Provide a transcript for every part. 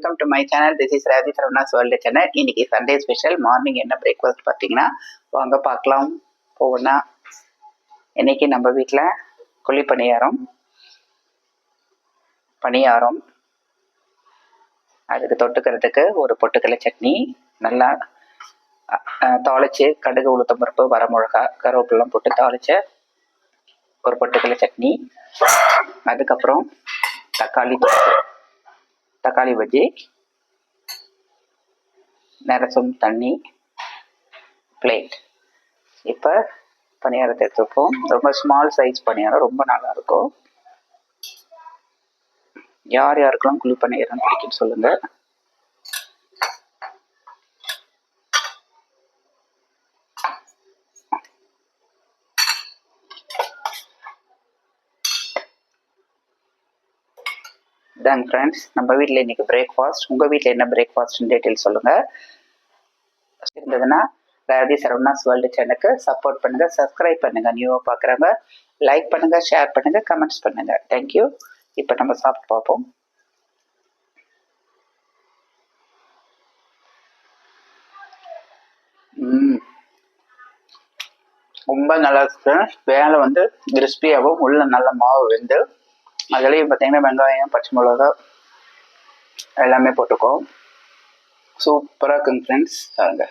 Welcome to my channel this is Radhi Saravanas world channel இன்னைக்கு Sunday special morning என்ன breakfast பார்த்தீங்கன்னா வாங்க பார்க்கலாம். ஒவ்வொன்றா இன்னைக்கு நம்ம வீட்டில் குழி பணியாரம் பணியாரம் அதுக்கு தொட்டுக்கிறதுக்கு ஒரு பொட்டுக்கடலை சட்னி நல்லா அஹ், தாளிச்சு கடுகு உளுத்தம் பருப்பு வரமிளகா கருவேப்பிலாம் போட்டு தாளிச்ச ஒரு பொட்டுக்கடலை சட்னி. அதுக்கப்புறம் தக்காளி தொட்டு தக்காளி பஜ்ஜி நரசும் தண்ணி பிளேட் இப்போ பணியாரத்தை எடுத்துப்போம் ரொம்ப ஸ்மால் சைஸ் பணியாரம் ரொம்ப நல்லா இருக்கும் யார் யாருக்கெல்லாம் குழி பணியாரம் பிடிக்கும் சொல்லுங்கள் தாங்க ஃப்ரெண்ட்ஸ் நம்ம வீட்டில் இன்றைக்கி பிரேக்ஃபாஸ்ட் உங்கள் வீட்டில் என்ன பிரேக்ஃபாஸ்ட்னு டீட்டெயில் சொல்லுங்கள் இருந்ததுன்னா ராதி சரவணாஸ் வேர்ல்டு சேனலுக்கு சப்போர்ட் பண்ணுங்கள் சப்ஸ்கிரைப் பண்ணுங்கள் நியூவாக பார்க்குறவங்க லைக் பண்ணுங்கள் ஷேர் பண்ணுங்கள் கமெண்ட்ஸ் பண்ணுங்கள் தேங்க்யூ இப்போ நம்ம சாப்பிட்டு பார்ப்போம். ரொம்ப நல்லா இருக்கு வேலை வந்து கிறிஸ்பியாகவும் உள்ள நல்ல மாவு வெந்து அதுலேயும் பார்த்தீங்கன்னா வெங்காயம் பச்சை மிளகா எல்லாமே போட்டுக்கோம் சூப்பராக இருக்குங்க ஃப்ரெண்ட்ஸ் பாருங்க.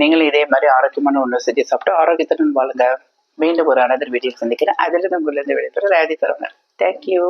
நீங்களும் இதே மாதிரி ஆரோக்கியமான ஒன்று செஞ்சு சாப்பிட்டு ஆரோக்கியத்துடன் வாழுங்க. மீண்டும் ஒரு அனதர் வீடியோ சந்திக்கிறேன். அதில் உங்களிருந்து விடைபெற ரேதி தருங்க தேங்க்யூ